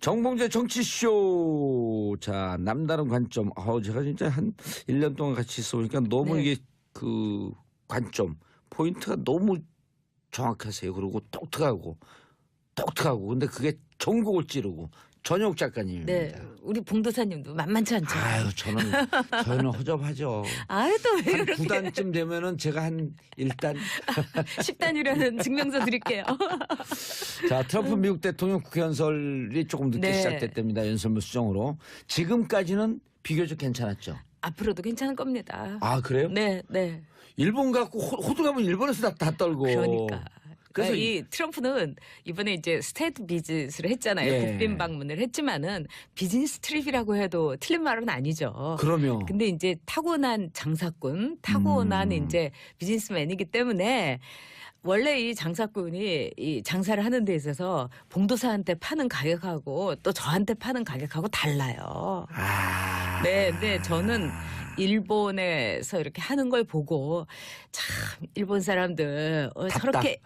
정봉재 정치쇼. 자, 남다른 관점. 아우, 제가 진짜 한 1년 동안 같이 있어 보니까 너무 네. 이게 그 관점, 포인트가 너무 정확하세요. 그리고 똑똑하고, 똑똑하고. 근데 그게 전국을 찌르고. 전역 작가님입니다. 네, 우리 봉도사님도 만만치 않죠. 아유, 저는, 저는 허접하죠. 아유 또 왜 한 그렇게 9단쯤 되면은 제가 한 1단. 10단이라는 증명서 드릴게요. 자, 트럼프 미국 대통령 국회 연설이 조금 늦게 네. 시작됐답니다. 연설문 수정으로. 지금까지는 비교적 괜찮았죠. 앞으로도 괜찮을 겁니다. 아, 그래요? 네, 네. 일본 갖고 호- 호들갑은 일본에서 다, 다 떨고. 그러니까. 그래서 그래서 이 트럼프는 이번에 이제 스테이트 비즈니스를 했잖아요. 예. 국빈 방문을 했지만은 비즈니스 트립이라고 해도 틀린 말은 아니죠. 그러면 근데 이제 타고난 장사꾼, 타고난 음. 이제 비즈니스맨이기 때문에 원래 이 장사꾼이 이 장사를 하는 데 있어서 봉도사한테 파는 가격하고 또 저한테 파는 가격하고 달라요. 아. 네, 네, 저는 일본에서 이렇게 하는 걸 보고 참 일본 사람들 어. 저렇게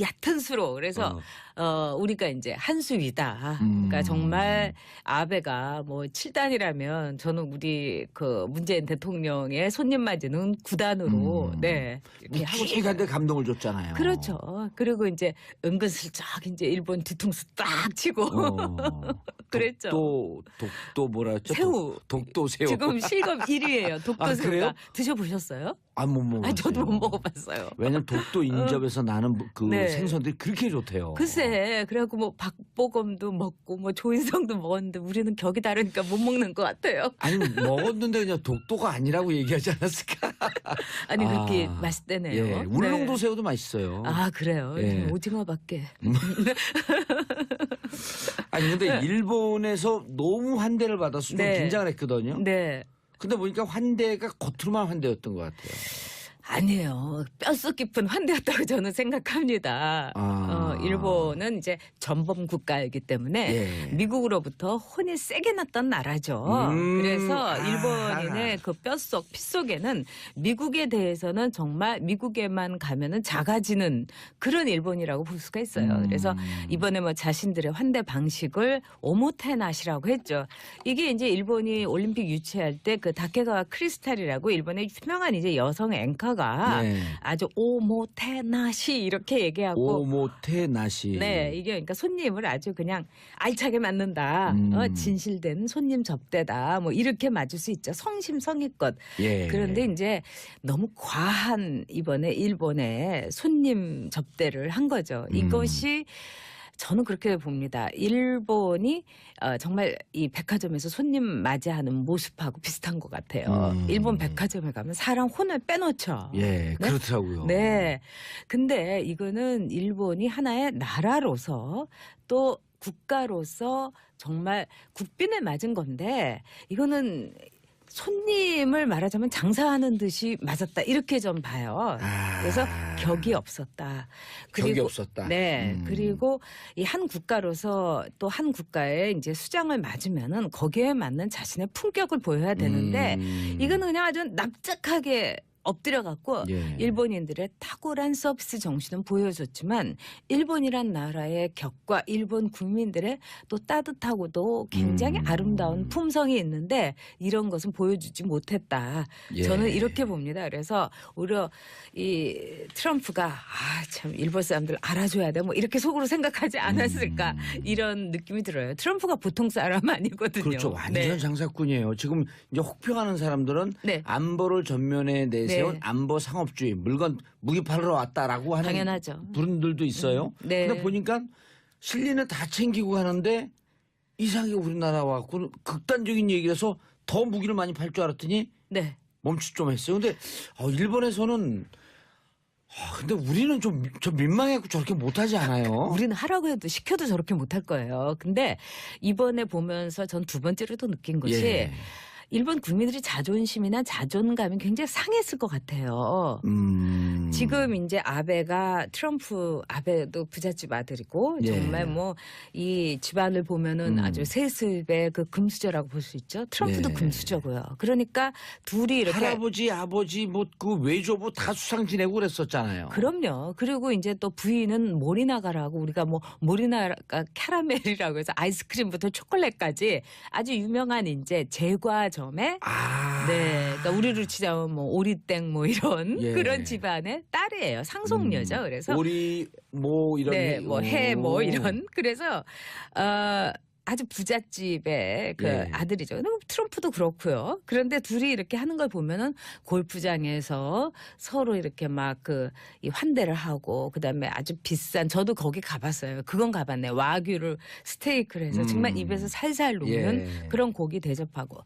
얕은 수로 그래서 어. 어, 우리가 이제 한 수위다. 음. 그러니까 정말 아베가 뭐 7단이라면 저는 우리 그 문재인 대통령의 손님 맞이는 9단으로 음. 네. 이렇게 하고 싶어요. 묵직한데 감동을 줬잖아요. 그렇죠. 그리고 이제 은근슬쩍 이제 일본 뒤통수 딱 치고 어. 그랬죠. 독도, 독도 뭐라 했죠? 새우. 독- 독도 새우. 지금 실검 1위예요. 독도 아, 새우가 그래요? 드셔보셨어요? 아, 못 먹었어요. 아, 저도 못 먹어봤어요. 왜냐면 독도 인접에서 나는 그 네. 생선들이 그렇게 좋대요. 글쎄, 그래갖고 뭐 박보검도 먹고 뭐 조인성도 먹었는데 우리는 격이 다르니까 못 먹는 것 같아요. 아니 먹었는데 그냥 독도가 아니라고 얘기하지 않았을까? 아니 아, 그렇게 맛있대네요. 예, 울릉도 네. 새우도 맛있어요. 아 그래요. 예. 오징어밖에. 아니 근데 일본에서 너무 환대를 받아서 좀 네. 긴장을 했거든요. 네. 근데 보니까 환대가 겉으로만 환대였던 것 같아요. 아니에요. 뼛속 깊은 환대였다고 저는 생각합니다. 아. 어, 일본은 이제 전범 국가이기 때문에 예. 미국으로부터 혼이 세게 났던 나라죠. 음. 그래서 아. 일본인의 그 뼛속, 피 속에는 미국에 대해서는 정말 미국에만 가면은 작아지는 그런 일본이라고 볼 수가 있어요. 음. 그래서 이번에 뭐 자신들의 환대 방식을 오모테나시라고 했죠. 이게 이제 일본이 올림픽 유치할 때 그 다케가와 크리스탈이라고 일본의 유명한 이제 여성 앵커 가 네. 아주 오모테나시 이렇게 얘기하고 오모테 나시. 네, 이게 그러니까 손님을 아주 그냥 알차게 맞는다. 음. 어, 진실된 손님 접대다. 뭐 이렇게 맞을 수 있죠. 성심성의껏. 예. 그런데 이제 너무 과한 이번에 일본의 손님 접대를 한 거죠. 음. 이것이 저는 그렇게 봅니다. 일본이 어, 정말 이 백화점에서 손님 맞이하는 모습하고 비슷한 것 같아요. 음. 일본 백화점에 가면 사람 혼을 빼놓죠. 예, 그렇더라고요. 네. 근데 이거는 일본이 하나의 나라로서 또 국가로서 정말 국빈에 맞은 건데 이거는 손님을 말하자면 장사하는 듯이 맞았다 이렇게 좀 봐요. 아. 그래서 격이 없었다. 격이 없었다. 네. 음. 그리고 이 한 국가로서 또 한 국가의 이제 수장을 맞으면은 거기에 맞는 자신의 품격을 보여야 되는데 음. 이거는 그냥 아주 납작하게 엎드려 갖고 예. 일본인들의 탁월한 서비스 정신은 보여줬지만 일본이란 나라의 격과 일본 국민들의 또 따뜻하고도 굉장히 음. 아름다운 품성이 있는데 이런 것은 보여주지 못했다. 예. 저는 이렇게 봅니다. 그래서 오히려 이 트럼프가 아 참 일본 사람들 알아줘야 돼 뭐 이렇게 속으로 생각하지 않았을까 음. 이런 느낌이 들어요. 트럼프가 보통 사람 아니거든요. 그렇죠. 완전 네. 장사꾼이에요. 지금 이제 혹평하는 사람들은 네. 안보를 전면에 내세운 네. 안보 상업주의 물건 무기 팔러 왔다라고 하는 당연하죠. 분들도 있어요. 음, 네. 근데 보니까 실리는 다 챙기고 가는데 이상하게 우리나라 와갖고 극단적인 얘기를 해서 더 무기를 많이 팔 줄 알았더니 네. 멈칫 좀 했어요. 근데 어, 일본에서는 아, 근데 우리는 좀, 좀 민망해갖고 저렇게 못하지 않아요? 우리는 하라고 해도 시켜도 저렇게 못할 거예요. 근데 이번에 보면서 전 두 번째로도 느낀 것이 예. 일본 국민들이 자존심이나 자존감이 굉장히 상했을 것 같아요. 음. 지금 이제 아베가 트럼프 아베도 부잣집 아들이고 예. 정말 뭐 이 집안을 보면은 음. 아주 세습의 그 금수저라고 볼 수 있죠. 트럼프도 예. 금수저고요. 그러니까 둘이 이렇게 할아버지, 아버지, 뭐 그 외조부 다 수상 지내고 그랬었잖아요. 그럼요. 그리고 이제 또 부인은 모리나가라고 우리가 뭐 모리나가 캐러멜이라고 해서 아이스크림부터 초콜릿까지 아주 유명한 이제 제과 점에 아. 네, 그러니까 우리로 치자면 뭐 오리땡 뭐 이런 예. 그런 집안의 딸이에요. 상속녀죠. 음. 그래서 오리 뭐 이런 네, 해- 뭐해뭐 오. 이런 그래서 어 아주 부잣집의 그 예. 아들이죠. 근데 뭐 트럼프도 그렇고요. 그런데 둘이 이렇게 하는 걸 보면은 골프장에서 서로 이렇게 막 그 이 환대를 하고 그다음에 아주 비싼 저도 거기 가봤어요. 그건 가봤네. 와규를 스테이크를 해서 정말 음. 입에서 살살 녹는 예. 그런 고기 대접하고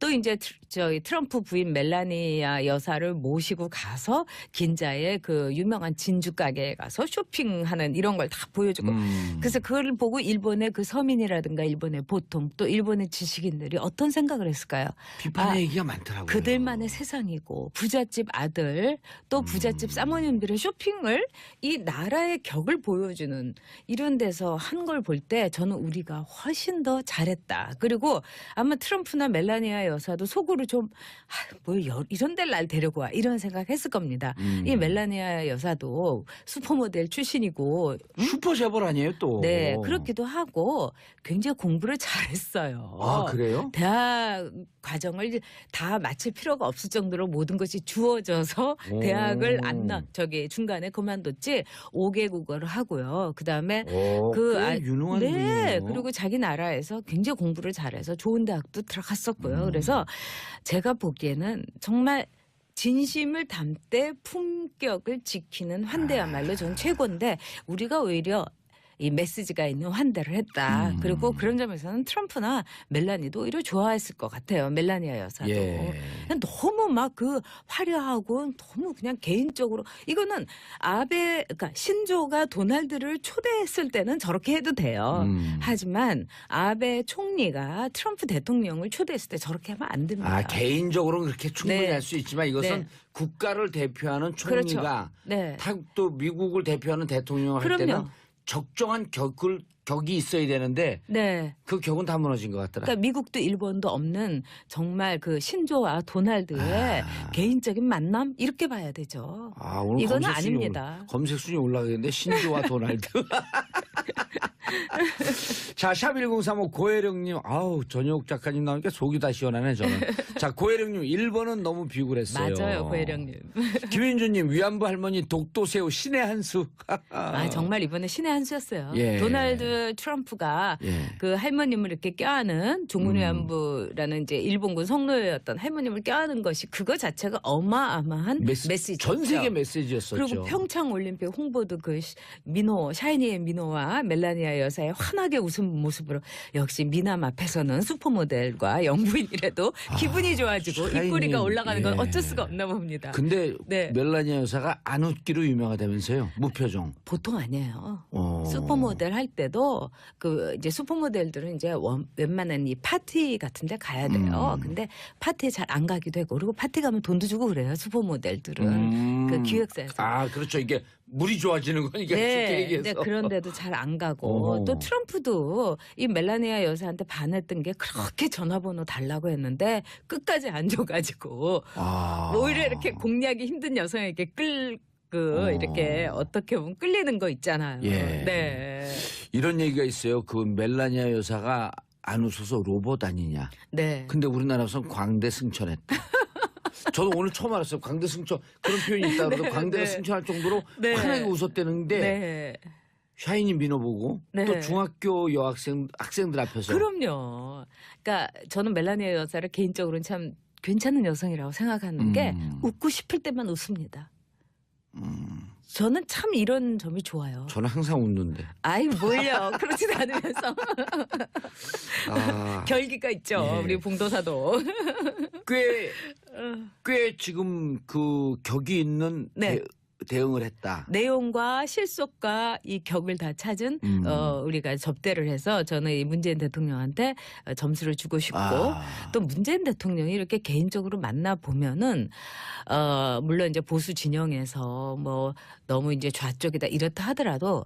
또 이제 트, 저희 트럼프 부인 멜라니아 여사를 모시고 가서 긴자의 그 유명한 진주 가게에 가서 쇼핑하는 이런 걸 다 보여주고 음. 그래서 그걸 보고 일본의 그 서민이라든가 일본의 보통 또 일본의 지식인들이 어떤 생각을 했을까요? 비판 아, 얘기가 많더라고요. 그들만의 세상이고 부잣집 아들 또 부잣집 음. 사모님들의 쇼핑을 이 나라의 격을 보여주는 이런 데서 한 걸 볼 때 저는 우리가 훨씬 더 잘했다. 그리고 아마 트럼프나 멜라니아 여사도 속으로 좀 아, 뭘 이런 데를 날 데리고 와 이런 생각했을 겁니다. 음. 이 멜라니아 여사도 슈퍼모델 출신이고 슈퍼 재벌 아니에요 또. 네 그렇기도 하고 굉장히 공부를 잘했어요. 아 그래요? 대학 과정을 다 마칠 필요가 없을 정도로 모든 것이 주어져서 오. 대학을 안 나, 저기 중간에 그만뒀지 5개 국어를 하고요. 그다음에 오, 그꽤 아- 유능한 네, 분이네요. 그리고 자기 나라에서 굉장히 공부를 잘해서 좋은 대학도 들어갔었고요. 음. 그래서 제가 보기에는 정말 진심을 담되 품격을 지키는 환대야말로 전 최고인데 우리가 오히려 이 메시지가 있는 환대를 했다. 음. 그리고 그런 점에서는 트럼프나 멜라니도 오히려 좋아했을 것 같아요. 멜라니아 여사도. 예. 너무 막 그 화려하고 너무 그냥 개인적으로 이거는 아베 그러니까 신조가 도널드를 초대했을 때는 저렇게 해도 돼요. 음. 하지만 아베 총리가 트럼프 대통령을 초대했을 때 저렇게 하면 안 됩니다. 아 개인적으로는 그렇게 충분히 네. 할수 있지만 이것은 네. 국가를 대표하는 그렇죠. 총리가 네. 또 미국을 대표하는 대통령을 할 때는 그럼요. 적정한 격을 격이 있어야 되는데 네. 그 격은 다 무너진 것 같더라. 그러니까 미국도 일본도 없는 정말 그 신조와 도널드의 아. 개인적인 만남 이렇게 봐야 되죠. 아, 오늘 이거는 검색 순위 아닙니다. 올라- 검색 순위 올라가겠는데 신조와 도날드. 자, 샵 1035 고혜령님, 아우 전효옥 작가님 나오니까 속이 다 시원하네 저는. 자, 고혜령님 1번은 너무 비굴했어요. 맞아요, 고혜령님. 김윤주님 위안부 할머니 독도새우 신의 한 수. 아 정말 이번에 신의 한 수였어요. 예. 도 널드 트럼프가 예. 그 할머님을 이렇게 껴안은 음. 종군위안부라는 이제 일본군 성노예였던 할머님을 껴안은 것이 그거 자체가 어마어마한 메시, 메시지. 전 세계 메시지였었죠. 그리고 평창 올림픽 홍보도 그 시- 민호 샤이니의 민호와 멜라니아 여사의 환하게 웃은 모습으로 역시 미남 앞에서는 슈퍼모델과 영부인이라도 기분이 좋아지고 샤이니, 입꼬리가 올라가는 건 예. 어쩔 수가 없나 봅니다. 근데 네. 멜라니아 여사가 안 웃기로 유명하다면서요? 무표정. 보통 아니에요. 어. 슈퍼모델 할 때도 그 이제 슈퍼모델들은 이제 원- 웬만한 이 파티 같은 데 가야 돼요. 음. 근데 파티에 잘 안 가기도 하고 그리고 파티 가면 돈도 주고 그래요. 슈퍼모델들은. 음. 그 기획사에서. 아, 그렇죠. 이게 물이 좋아지는 거니까 쉽게 네, 얘기해서. 근데 그런데도 잘 안 가고 어. 또 트럼프도 이 멜라니아 여사한테 반했던 게 그렇게 전화번호 달라고 했는데 끝까지 안 줘가지고 아. 오히려 이렇게 공략이 힘든 여성에게 끌. 그 어. 이렇게 어떻게 보면 끌리는 거 있잖아요. 예. 네. 이런 얘기가 있어요. 그 멜라니아 여사가 안 웃어서 로봇 아니냐. 네. 근데 우리나라에서는 광대 승천했다. 저도 오늘 처음 알았어요. 광대 승천 그런 표현이 있다 그래서 네, 광대가 네. 승천할 정도로 네. 환하게 웃었대는데 네. 샤이니 민호 보고 네. 또 중학교 여학생 학생들 앞에서 그럼요. 그러니까 저는 멜라니아 여사를 개인적으로는 참 괜찮은 여성이라고 생각하는 게 음. 웃고 싶을 때만 웃습니다. 음, 저는 참 이런 점이 좋아요. 저는 항상 웃는데. 아이 뭘요? 그렇지도 않으면서 아, 결기가 있죠. 예. 우리 봉도사도. 꽤, 꽤 지금 그 격이 있는 네. 배- 대응을 했다. 내용과 실속과 이 격을 다 찾은 음. 어, 우리가 접대를 해서 저는 이 문재인 대통령한테 어, 점수를 주고 싶고 아. 또 문재인 대통령이 이렇게 개인적으로 만나 보면은 어 물론 이제 보수 진영에서 뭐 너무 이제 좌쪽이다 이렇다 하더라도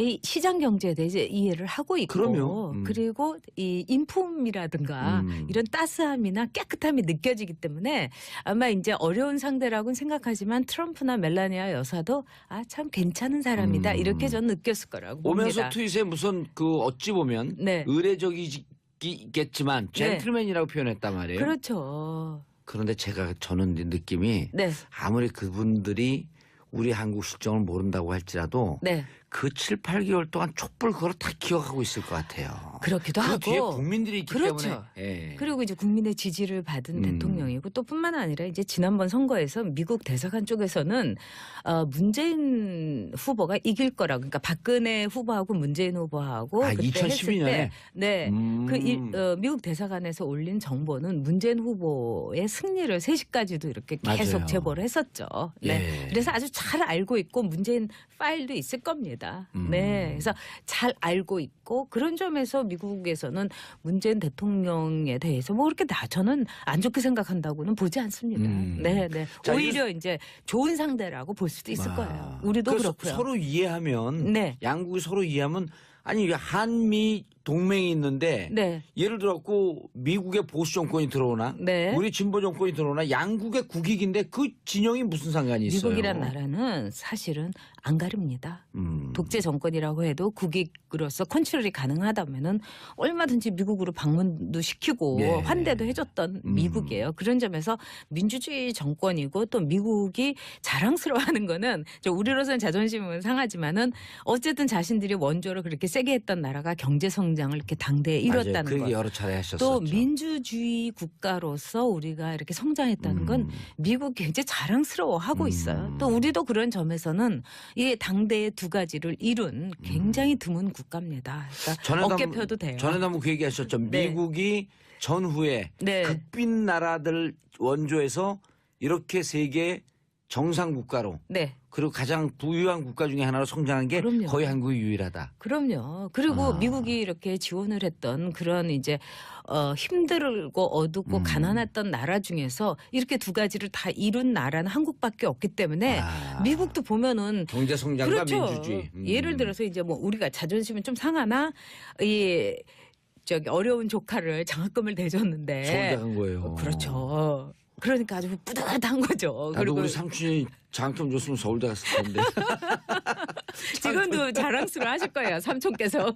이 시장 경제에 대해서 이해를 하고 있고 그럼요. 음. 그리고 이 인품이라든가 음. 이런 따스함이나 깨끗함이 느껴지기 때문에 아마 이제 어려운 상대라고는 생각하지만 트럼프나 멜라니아 여사도 아 참 괜찮은 사람이다 음. 이렇게 저는 느꼈을 거라고 오면서 봅니다. 트윗에 무슨 그 어찌 보면 네. 의례적이겠지만 젠틀맨이라고 표현했단 말이에요. 그렇죠. 그런데 제가 저는 느낌이 네. 아무리 그분들이 우리 한국 실정을 모른다고 할지라도 네. 그 7, 8개월 동안 촛불 그걸 다 기억하고 있을 것 같아요. 그렇기도 그 하고 뒤에 국민들이 있기 그렇죠. 때문에. 예. 그리고 이제 국민의 지지를 받은 음. 대통령이고 또 뿐만 아니라 이제 지난번 선거에서 미국 대사관 쪽에서는 어, 문재인 후보가 이길 거라고 그러니까 박근혜 후보하고 문재인 후보하고 아, 그때 했을 2012년에 때 네. 음. 그 일, 어, 미국 대사관에서 올린 정보는 문재인 후보의 승리를 3시까지도 이렇게 계속 맞아요. 제보를 했었죠. 네. 예. 그래서 아주 잘 알고 있고 문재인 파일도 있을 겁니다. 음. 네. 그래서 잘 알고 있고 그런 점에서 미국에서는 문재인 대통령에 대해서 뭐 그렇게 나 저는 안 좋게 생각한다고는 보지 않습니다. 음. 네, 네. 자, 오히려 이제 좋은 상대라고 볼 수도 있을 아. 거예요. 우리도 그렇고요. 서로 이해하면 네. 양국이 서로 이해하면 아니 한미 동맹이 있는데 네. 예를 들어갖고 미국의 보수 정권이 들어오나 네. 우리 진보 정권이 들어오나 양국의 국익인데 그 진영이 무슨 상관이 있어요? 미국이란 나라는 사실은 안 가립니다. 음. 독재 정권이라고 해도 국익으로서 컨트롤이 가능하다면은 얼마든지 미국으로 방문도 시키고 예. 환대도 해줬던 음. 미국이에요. 그런 점에서 민주주의 정권이고 또 미국이 자랑스러워하는 거는 저 우리로서는 자존심은 상하지만은 어쨌든 자신들이 원조를 그렇게 세게 했던 나라가 경제 성장을 이렇게 당대에. 이뤘다는 그 얘기 것. 여러 차례 하셨었죠. 또 민주주의 국가로서 우리가 이렇게 성장했다는 건 음. 미국 굉장히 자랑스러워하고 음. 있어요. 또 우리도 그런 점에서는 이 당대의 두 가지를 이룬 굉장히 드문 국가입니다. 그러니까 음. 어깨 펴도 돼요. 전에도 한번 그 얘기하셨죠. 네. 미국이 전후에 네. 극빈 나라들 원조에서 이렇게 세계 정상 국가로 네. 그리고 가장 부유한 국가 중에 하나로 성장한 게 그럼요. 거의 한국이 유일하다. 그럼요. 그리고 아. 미국이 이렇게 지원을 했던 그런 이제 어 힘들고 어둡고 음. 가난했던 나라 중에서 이렇게 두 가지를 다 이룬 나라는 한국밖에 없기 때문에 아. 미국도 보면은 경제 성장과 그렇죠. 민주주의. 음. 예를 들어서 이제 뭐 우리가 자존심은 좀 상하나 이 저기 어려운 조카를 장학금을 대줬는데 간 거예요. 어, 그렇죠. 그러니까 아주 뿌듯한 거죠. 나도 우리 삼촌이 장학금 줬으면 서울대 갔을 텐데. 지금도 자랑스러워 하실 거예요. 삼촌께서.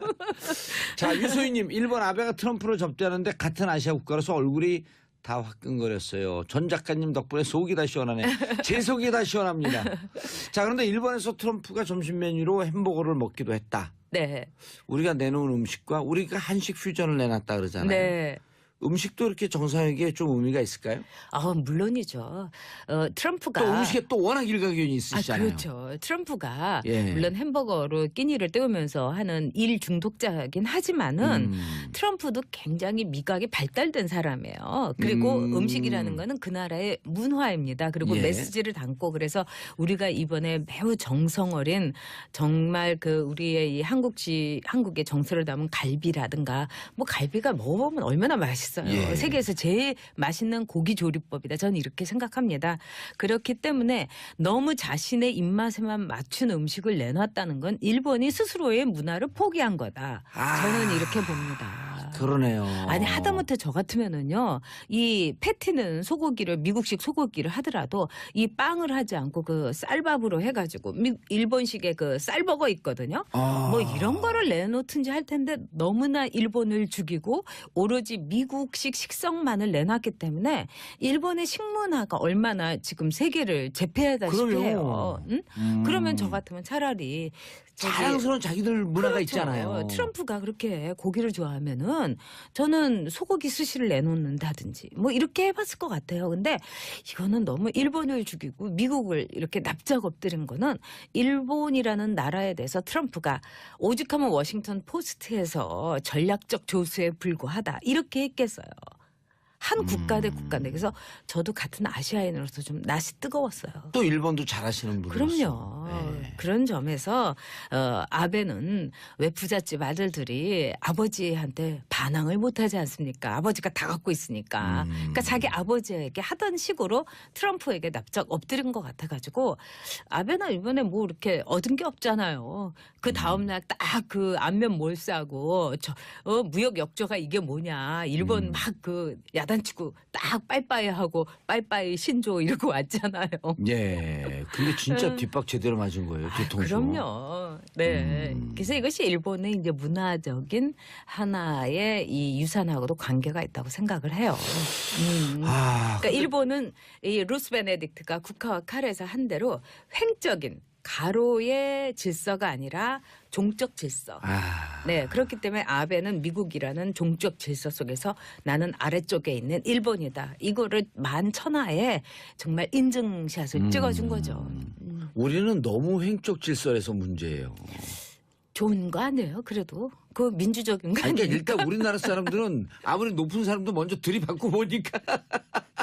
자, 유소희님, 일본 아베가 트럼프를 접대하는데 같은 아시아 국가로서 얼굴이 다 화끈거렸어요. 전 작가님 덕분에 속이 다 시원하네. 제 속이 다 시원합니다. 자, 그런데 일본에서 트럼프가 점심 메뉴로 햄버거를 먹기도 했다. 네. 우리가 내놓은 음식과 우리가 한식 퓨전을 내놨다 그러잖아요. 네. 음식도 이렇게 정상에게 좀 의미가 있을까요? 아, 물론이죠. 어, 트럼프가 또 음식에 또 워낙 일가견이 아, 있으시잖아요. 그렇죠. 트럼프가 예. 물론 햄버거로 끼니를 때우면서 하는 일 중독자긴 하지만은 음. 트럼프도 굉장히 미각이 발달된 사람이에요. 그리고 음. 음. 식이라는 거는 그 나라의 문화입니다. 그리고 예. 메시지를 담고 그래서 우리가 이번에 매우 정성 어린 정말 그 우리의 이 한국지 한국의 정서를 담은 갈비라든가 뭐 갈비가 먹어보면 얼마나 맛있어요. 예. 세계에서 제일 맛있는 고기 조리법이다. 저는 이렇게 생각합니다. 그렇기 때문에 너무 자신의 입맛에만 맞춘 음식을 내놨다는 건 일본이 스스로의 문화를 포기한 거다. 아. 저는 이렇게 봅니다. 그러네요. 아니 하다못해 저 같으면은요 이 패티는 소고기를 미국식 소고기를 하더라도 이 빵을 하지 않고 그 쌀밥으로 해가지고 미- 일본식의 그 쌀버거 있거든요. 아. 뭐 이런 거를 내놓든지 할 텐데 너무나 일본을 죽이고 오로지 미국 식 식성만을 내놨기 때문에 일본의 식문화가 얼마나 지금 세계를 제패하다시피 그럼요. 해요. 응? 음. 그러면 저 같으면 차라리 자랑스러운 자기들 문화가 그렇죠. 있잖아요. 트럼프가 그렇게 고기를 좋아하면은 저는 소고기 스시를 내놓는다든지 뭐 이렇게 해봤을 것 같아요. 근데 이거는 너무 일본을 죽이고 미국을 이렇게 납작 엎드린 거는 일본이라는 나라에 대해서 트럼프가 오죽하면 워싱턴 포스트에서 전략적 조수에 불과하다 이렇게 했겠어요. 한 국가 대 음. 국가인데 그래서 저도 같은 아시아인으로서 좀 낯이 뜨거웠어요. 또 일본도 잘하시는 분이었어. 그럼요. 네. 그런 점에서 어, 아베는 왜 부잣집 아들들이 아버지한테 반항을 못하지 않습니까? 아버지가 다 갖고 있으니까. 음. 그러니까 자기 아버지에게 하던 식으로 트럼프에게 납작 엎드린 것 같아가지고 아베는 이번에 뭐 이렇게 얻은 게 없잖아요. 그 다음 날 딱 그 안면 몰싸고 저 어, 무역 역조가 이게 뭐냐 일본 음. 막그 야단 치고 딱 빠이빠이 하고 빠이빠이 신조 이러고 왔잖아요. 예. 근데 진짜 음. 뒷박 제대로 맞은 거예요. 아, 뒤통수. 그럼요. 네. 음. 그래서 이것이 일본의 이제 문화적인 하나의 이 유산하고도 관계가 있다고 생각을 해요. 음. 아, 그러니까 일본은 이 루스 베네딕트가 국화와 칼에서 한 대로 횡적인 가로의 질서가 아니라 종적 질서. 아. 네, 그렇기 때문에 아베는 미국이라는 종적 질서 속에서 나는 아래쪽에 있는 일본이다. 이거를 만천하에 정말 인증샷을 음. 찍어준 거죠. 음. 우리는 너무 횡적 질서에서 문제예요. 좋은 거 아니에요? 그래도 그 민주적인 거 아니, 아니에요? 그러니까 일단 우리나라 사람들은 아무리 높은 사람도 먼저 들이받고 보니까.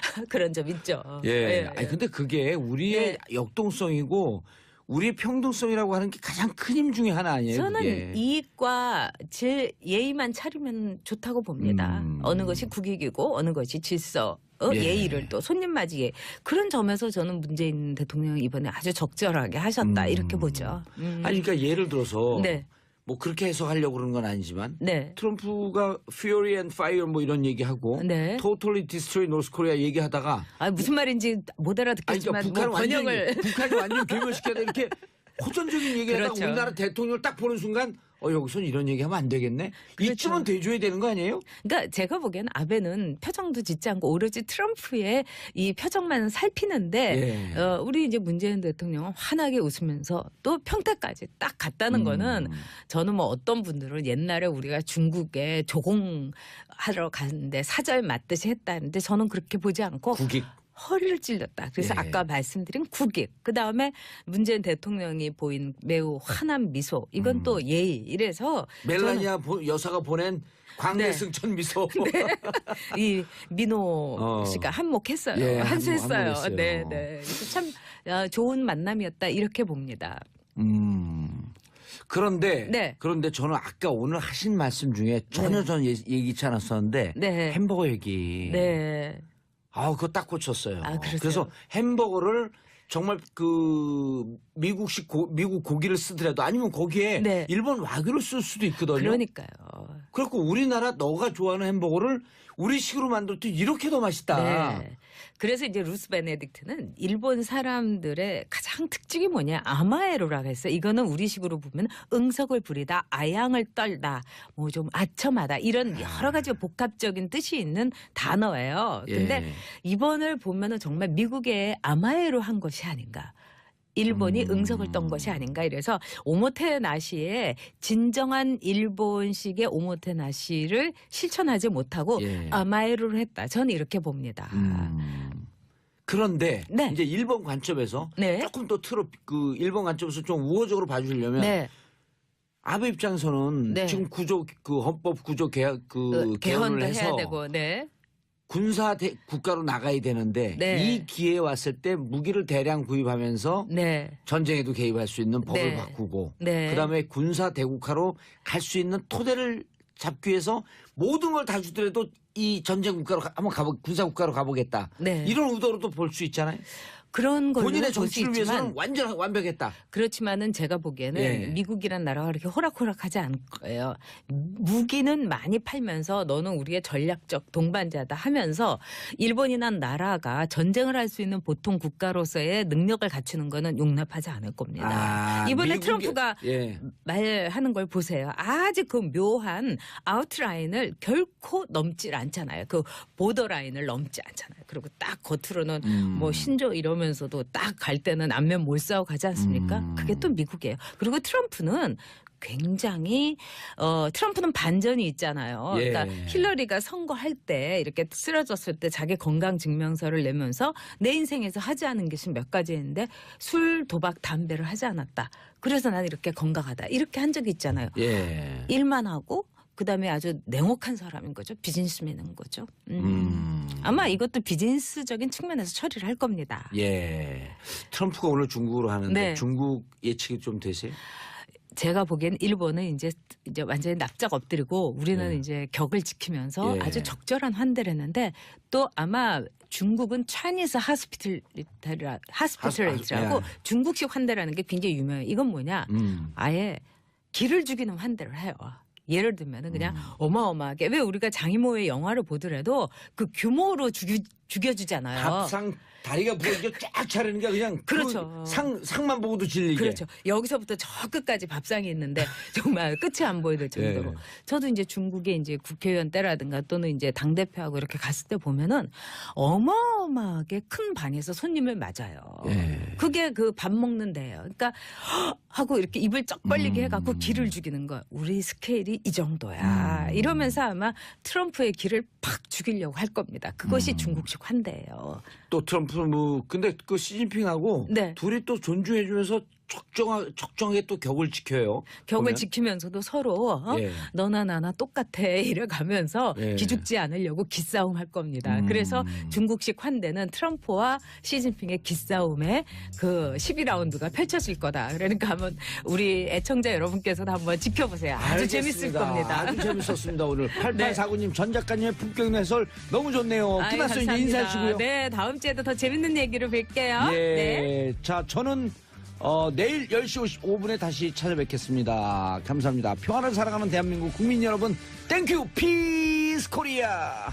그런 점 있죠. 예. 아니 근데 그게 우리의 네. 역동성이고 우리의 평등성이라고 하는 게 가장 큰 힘 중에 하나 아니에요. 저는 그게. 이익과 질 예의만 차리면 좋다고 봅니다. 음. 어느 것이 국익이고 어느 것이 질서. 어, 예. 예의를 또 손님 맞이에 그런 점에서 저는 문재인 대통령이 이번에 아주 적절하게 하셨다 음. 이렇게 보죠. 음. 아니 그러니까 예를 들어서 네, 뭐 그렇게 해석하려고 그러는 건 아니지만 네, 트럼프가 Fury and Fire 뭐 이런 얘기하고 네. Totally Destroy North Korea 얘기하다가 아 무슨 말인지 못 아니 알아듣겠지만 그러니까 북한 뭐 번역을 완전히 북한이 완전 괴멸시켜야 돼 이렇게 호전적인 얘기하다가 그렇죠. 우리나라 대통령을 딱 보는 순간 어 여기선 이런 얘기하면 안 되겠네. 그렇죠. 이쯤은 돼줘야 되는 거 아니에요? 그러니까 제가 보기에는 아베는 표정도 짓지 않고 오로지 트럼프의 이 표정만 살피는데 예. 어, 우리 이제 문재인 대통령은 환하게 웃으면서 또 평택까지 딱 갔다는 음. 거는 저는 뭐 어떤 분들은 옛날에 우리가 중국에 조공하러 갔는데 사절 맞듯이 했다는데 저는 그렇게 보지 않고 국익 허리를 찔렸다. 그래서 예. 아까 말씀드린 국익. 그 다음에 문재인 대통령이 보인 매우 환한 미소. 이건 음. 또 예의. 이래서 멜라니아 보- 여사가 보낸 광대승천 미소. 이 민호 어. 씨가 한몫했어요. 예, 한수했어요. 한몫, 한몫했어요. 네, 네. 참 어, 좋은 만남이었다 이렇게 봅니다. 음. 그런데 네. 그런데 저는 아까 오늘 하신 말씀 중에 전혀 네. 전 예- 예기치 않았었는데 네. 햄버거 얘기. 네. 아, 그거 딱 꽂혔어요. 아, 그러세요? 그래서 햄버거를 정말 그 미국식 고, 미국 고기를 쓰더라도 아니면 거기에 네. 일본 와규를 쓸 수도 있거든요. 그러니까요. 그래갖고 우리나라 너가 좋아하는 햄버거를 우리식으로 만들었더 이렇게 더 맛있다. 네. 그래서 이제 루스 베네딕트는 일본 사람들의 가장 특징이 뭐냐 아마에로라고 했어요. 이거는 우리식으로 보면 응석을 부리다, 아양을 떨다, 뭐 좀 아첨하다 이런 여러 가지 복합적인 뜻이 있는 단어예요. 근데 예. 이번을 보면은 정말 미국의 아마에로 한 것이 아닌가. 일본이 음. 응석을 떤 것이 아닌가 이래서 오모테나시의 진정한 일본식의 오모테나시를 실천하지 못하고 예. 아마에로를 했다. 저는 이렇게 봅니다. 음. 그런데 네. 이제 일본 관점에서 네. 조금 더 틀어 그 일본 관점에서 좀 우호적으로 봐주려면 네. 아베 입장에서는 네. 지금 구조 그 헌법 구조 개혁 그 그 개헌을 해서 해야 되고, 네. 군사 대, 국가로 나가야 되는데 네. 이 기회에 왔을 때 무기를 대량 구입하면서 네. 전쟁에도 개입할 수 있는 법을 네. 바꾸고 네. 그다음에 군사 대국화로 갈 수 있는 토대를 잡기 위해서 모든 걸 다 주더라도 이 전쟁 국가로 가- 한번 가보 군사 국가로 가보겠다 네. 이런 의도로도 볼 수 있잖아요. 그런 걸로 본인의 볼수 정치를 위해서는 있지만 완전 완벽했다. 그렇지만은 제가 보기에는 예. 미국이란 나라가 그렇게 호락호락하지 않을 거예요. 무기는 많이 팔면서 너는 우리의 전략적 동반자다 하면서 일본이란 나라가 전쟁을 할 수 있는 보통 국가로서의 능력을 갖추는 거는 용납하지 않을 겁니다. 아, 이번에 트럼프가 예. 말하는 걸 보세요. 아직 그 묘한 아웃라인을 결코 넘질 않잖아요. 그 보더라인을 넘지 않잖아요. 그리고 딱 겉으로는 음. 뭐 신조 이 러면서도 딱 갈 때는 안면 몰싸고 가지 않습니까? 음. 그게 또 미국이에요. 그리고 트럼프는 굉장히 어 트럼프는 반전이 있잖아요. 예. 그러니까 힐러리가 선거할 때 이렇게 쓰러졌을 때 자기 건강 증명서를 내면서 내 인생에서 하지 않은 것이 몇 가지 있는데 술, 도박, 담배를 하지 않았다. 그래서 난 이렇게 건강하다. 이렇게 한 적이 있잖아요. 예. 일만 하고 그다음에 아주 냉혹한 사람인 거죠. 비즈니스맨인 거죠. 음. 음. 아마 이것도 비즈니스적인 측면에서 처리를 할 겁니다. 예. 트럼프가 오늘 중국으로 하는데 네. 중국 예측이 좀 되세요? 제가 보기엔 일본은 이제 이제 완전히 납작 엎드리고 우리는 예. 이제 격을 지키면서 예. 아주 적절한 환대를 했는데 또 아마 중국은 차이니스 하스피탈리라 하스피탈리라고 예. 중국식 환대라는 게 굉장히 유명해요. 이건 뭐냐? 음. 아예 기를 죽이는 환대를 해요. 예를 들면은 그냥 음. 어마어마하게 왜 우리가 장이모의 영화를 보더라도 그 규모로 죽이, 죽여주잖아요. 밥상 다리가 부러지게 쫙 차리는 게 그냥 그 그렇죠. 상 상만 보고도 질리게. 그렇죠. 여기서부터 저 끝까지 밥상이 있는데 정말 끝이 안 보여질 정도로. 예. 저도 이제 중국에 이제 국회의원 때라든가 또는 이제 당 대표하고 이렇게 갔을 때 보면은 어마어마하게 큰 방에서 손님을 맞아요. 예. 그게 그 밥 먹는 데예요. 그러니까 하고 이렇게 입을 쩍 벌리게 음. 해갖고 기를 죽이는 거. 우리 스케일이 이 정도야. 음. 이러면서 아마 트럼프의 기를 팍 죽이려고 할 겁니다. 그것이 음. 중국식 환대예요. 또 트럼프 뭐 근데 그 시진핑하고 네. 둘이 또 존중해주면서 적정 적정하게 또 격을 지켜요. 격을 보면. 지키면서도 서로 어? 예. 너나 나나 똑같아 이래 가면서 예. 기죽지 않으려고 기싸움 할 겁니다. 음. 그래서 중국식 환대는 트럼프와 시진핑의 기싸움에 그 12라운드가 펼쳐질 거다. 그러니까 한번 우리 애청자 여러분께서도 한번 지켜보세요. 아주 재밌을 알겠습니다. 겁니다. 네. 아주 재밌었습니다 오늘. 8849님 전 작가님의 품격 해설 너무 좋네요. 아이, 끝났어요 감사합니다. 인사하시고요. 네, 다음 주에도 더 재밌는 얘기로 뵐게요. 예. 네. 자, 저는 어, 내일 10시 55분에 다시 찾아뵙겠습니다. 감사합니다. 평화를 사랑하는 대한민국 국민 여러분, 땡큐 피스 코리아.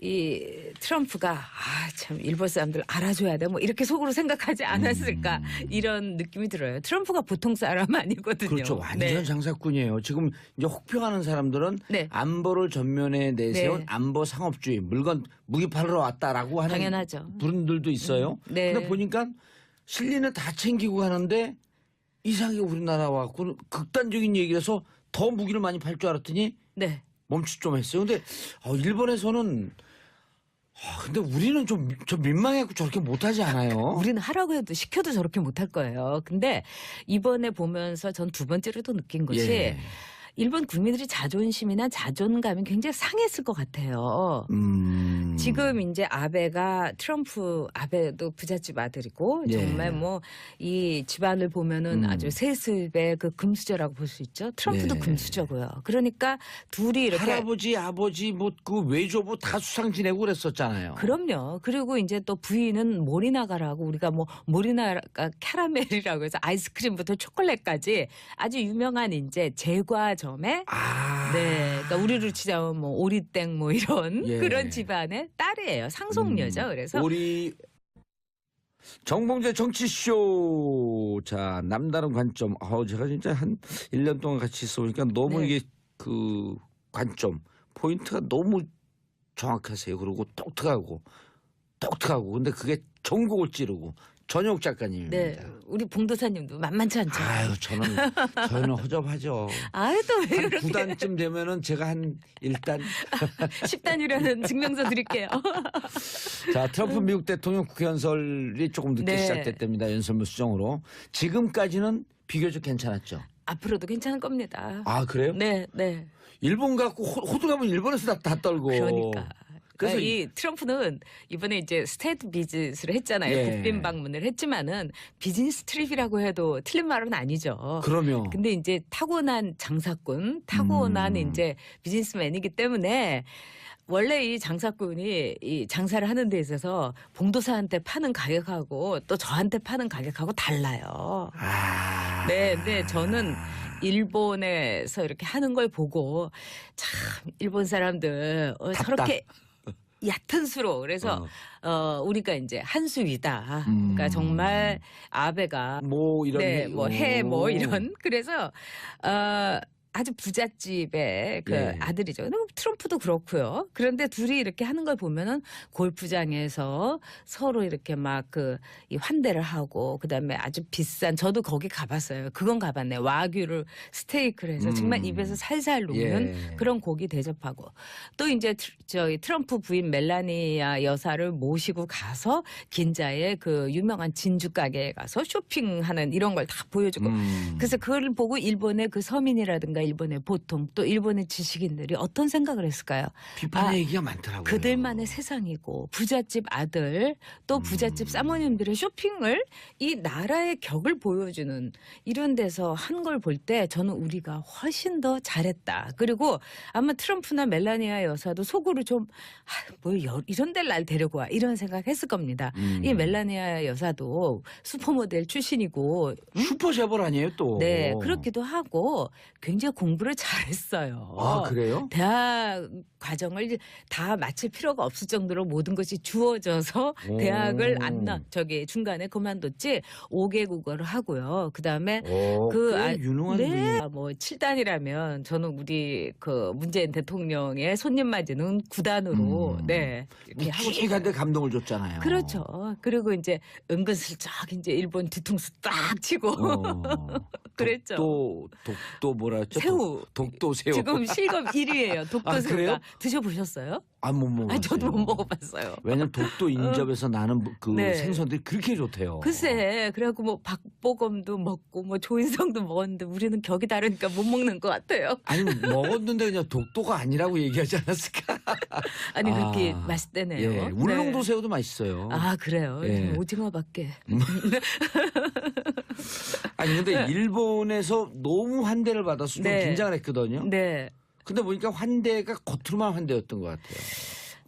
이 트럼프가 아 참 일본 사람들 알아줘야 돼 뭐 이렇게 속으로 생각하지 않았을까 이런 느낌이 들어요. 트럼프가 보통 사람 아니거든요. 음. 그렇죠. 완전 네. 장사꾼이에요. 지금 이제 혹평하는 사람들은 네. 안보를 전면에 내세운 네. 안보 상업주의, 물건 무기 팔러 왔다라고 하는 당연하죠. 분들도 있어요. 음, 네. 근데 보니까 실리는 다 챙기고 가는데 이상하게 우리나라 와갖고 극단적인 얘기라서 더 무기를 많이 팔 줄 알았더니 네. 멈칫 좀 했어요. 근데 어, 일본에서는 아, 근데 우리는 좀, 좀 민망해갖고 저렇게 못하지 않아요. 우리는 하라고 해도 시켜도 저렇게 못할 거예요. 근데 이번에 보면서 전 두 번째로도 느낀 것이 예. 일본 국민들이 자존심이나 자존감이 굉장히 상했을 것 같아요. 음. 지금 이제 아베가 트럼프 아베도 부잣집 아들이고 예. 정말 뭐 이 집안을 보면은 음. 아주 세습의 그 금수저라고 볼 수 있죠. 트럼프도 예. 금수저고요. 그러니까 둘이 이렇게 할아버지, 아버지, 뭐, 그 외조부 다 수상 지내고 그랬었잖아요. 그럼요. 그리고 이제 또 부인은 모리나가라고 우리가 뭐 모리나가 캐러멜이라고 해서 아이스크림부터 초콜릿까지 아주 유명한 이제 제과 점에 아. 네, 그러니까 우리로 치자면 뭐 오리땡 뭐 이런 예. 그런 집안의 딸이에요. 상속녀죠. 음. 그래서 우리 정봉재 정치쇼. 자, 남다른 관점. 아우, 제가 진짜 한 1년 동안 같이 있어보니까 너무 네. 이게 그 관점, 포인트가 너무 정확하세요. 그리고 똑똑하고, 똑똑하고. 근데 그게 전곡을 찌르고. 전용 작가님입니다. 네, 우리 봉도사님도 만만치 않죠. 아유, 저는, 저는 허접하죠. 아유 또왜 한 그렇게 9단쯤 되면은 제가 한 일단 10단이라는 증명서 드릴게요. 자, 트럼프 미국 대통령 국회 연설이 조금 늦게 네. 시작됐답니다. 연설문 수정으로. 지금까지는 비교적 괜찮았죠. 앞으로도 괜찮을 겁니다. 아, 그래요? 네, 네. 일본 갖고 호- 호들갑은 일본에서 다, 다 떨고. 그러니까. 그래서 그러니까 이 트럼프는 이번에 이제 스테이트 비즈니스를 했잖아요. 예. 국빈 방문을 했지만은 비즈니스 트립이라고 해도 틀린 말은 아니죠. 그러면 근데 이제 타고난 장사꾼, 타고난 음. 이제 비즈니스맨이기 때문에 원래 이 장사꾼이 이 장사를 하는 데 있어서 봉도사한테 파는 가격하고 또 저한테 파는 가격하고 달라요. 아. 네, 네, 저는 일본에서 이렇게 하는 걸 보고 참 일본 사람들 어, 답답. 저렇게 얕은 수로 그래서 어. 어. 우리가 이제 한수 위다. 음. 그러니까 정말 아베가 뭐 이런 네, 뭐 해뭐 오. 이런 그래서 어 아주 부잣집의 그 예. 아들이죠. 뭐 트럼프도 그렇고요. 그런데 둘이 이렇게 하는 걸 보면은 골프장에서 서로 이렇게 막그이 환대를 하고 그다음에 아주 비싼 저도 거기 가봤어요. 그건 가봤네. 와규를 스테이크를 해서 정말 음. 입에서 살살 녹는 예. 그런 고기 대접하고 또 이제 트, 저희 트럼프 부인 멜라니아 여사를 모시고 가서 긴자의 그 유명한 진주 가게에 가서 쇼핑하는 이런 걸 다 보여주고 음. 그래서 그걸 보고 일본의 그 서민이라든가 일본의 보통 또 일본의 지식인들이 어떤 생각을 했을까요? 비판 아, 얘기가 많더라고요. 그들만의 세상이고 부잣집 아들 또 부잣집 음. 사모님들의 쇼핑을 이 나라의 격을 보여주는 이런 데서 한 걸 볼 때 저는 우리가 훨씬 더 잘했다. 그리고 아마 트럼프나 멜라니아 여사도 속으로 좀 아, 뭘 여- 이런 데를 날 데리고 와 이런 생각했을 겁니다. 음. 이 멜라니아 여사도 슈퍼모델 출신이고 슈퍼 재벌 아니에요 또. 네 그렇기도 하고 굉장히 공부를 잘했어요. 아 그래요? 대학 과정을 다 마칠 필요가 없을 정도로 모든 것이 주어져서 오. 대학을 안 나, 저기 중간에 그만뒀지 5개 국어를 하고요. 그 다음에 오, 그꽤 아- 유능한 네, 분이에요. 뭐 7단이라면 저는 우리 그 문재인 대통령의 손님 맞이는 9단으로 음. 네. 이렇게 하고 싶어요. 묵직한데 감동을 줬잖아요. 그렇죠. 그리고 이제 은근슬쩍 이제 일본 뒤통수 딱 치고 어. 그랬죠. 독도 독도 뭐라 했죠? 새우. 독, 독도 새우. 지금 실검 1위예요. 독도 아, 새우가? 드셔보셨어요? 아 못 먹었어요. 아 저도 못 먹어봤어요. 왜냐면 독도 인접에서 나는 그 네. 생선들이 그렇게 좋대요. 글쎄, 그래갖고 뭐 박보검도 먹고 뭐 조인성도 먹었는데 우리는 격이 다르니까 못 먹는 것 같아요. 아니 먹었는데 그냥 독도가 아니라고 얘기하지 않았을까? 아니 그렇게 아, 맛있대네요. 예, 울릉도 네. 새우도 맛있어요. 아 그래요. 예. 오징어밖에. 아니 근데 일본에서 너무 환대를 받아서 좀 네. 긴장을 했거든요. 네. 근데 보니까 환대가 겉으로만 환대였던 것 같아요.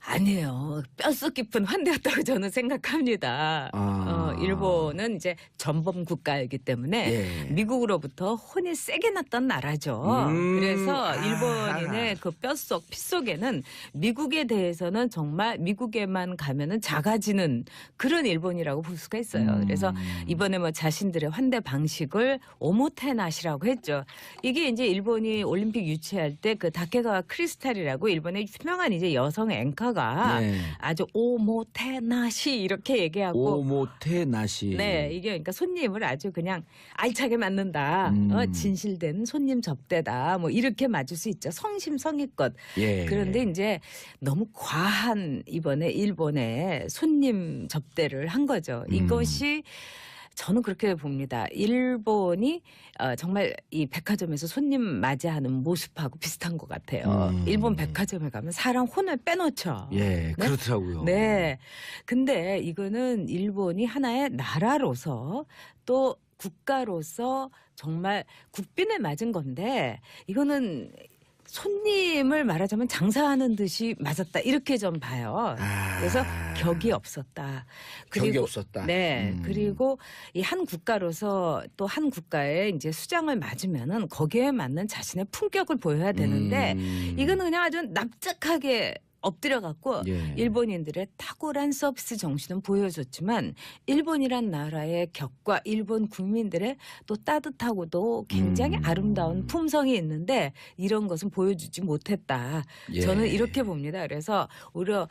아니에요. 뼛속 깊은 환대였다고 저는 생각합니다. 아. 어, 일본은 이제 전범 국가이기 때문에 예. 미국으로부터 혼이 세게 났던 나라죠. 음, 그래서 아. 일본인의 그 뼛속 피 속에는 미국에 대해서는 정말 미국에만 가면은 작아지는 그런 일본이라고 볼 수가 있어요. 음. 그래서 이번에 뭐 자신들의 환대 방식을 오모테나시라고 했죠. 이게 이제 일본이 올림픽 유치할 때 그 다케가와 크리스탈이라고 일본의 유명한 이제 여성 앵커가 네. 아주 오모테나시 이렇게 얘기하고 오모테 나시. 네, 이게 그러니까 손님을 아주 그냥 알차게 맞는다. 음. 어, 진실된 손님 접대다. 뭐 이렇게 맞을 수 있죠. 성심성의껏. 예. 그런데 이제 너무 과한 이번에 일본의 손님 접대를 한 거죠. 음. 이것이 저는 그렇게 봅니다. 일본이 어, 정말 이 백화점에서 손님 맞이하는 모습하고 비슷한 것 같아요. 음. 일본 백화점에 가면 사람 혼을 빼놓죠. 예, 그렇더라고요. 네. 근데 이거는 일본이 하나의 나라로서 또 국가로서 정말 국빈에 맞은 건데 이거는 손님을 말하자면 장사하는 듯이 맞았다 이렇게 좀 봐요. 아, 그래서 격이 없었다. 격이 없었다. 네. 음. 그리고 이 한 국가로서 또 한 국가의 이제 수장을 맞으면은 거기에 맞는 자신의 품격을 보여야 되는데 음. 이거는 그냥 아주 납작하게 엎드려 갖고 예. 일본인들의 탁월한 서비스 정신은 보여줬지만 일본이란 나라의 격과 일본 국민들의 또 따뜻하고도 굉장히 음. 아름다운 품성이 있는데 이런 것은 보여주지 못했다. 예. 저는 이렇게 봅니다. 그래서 오히려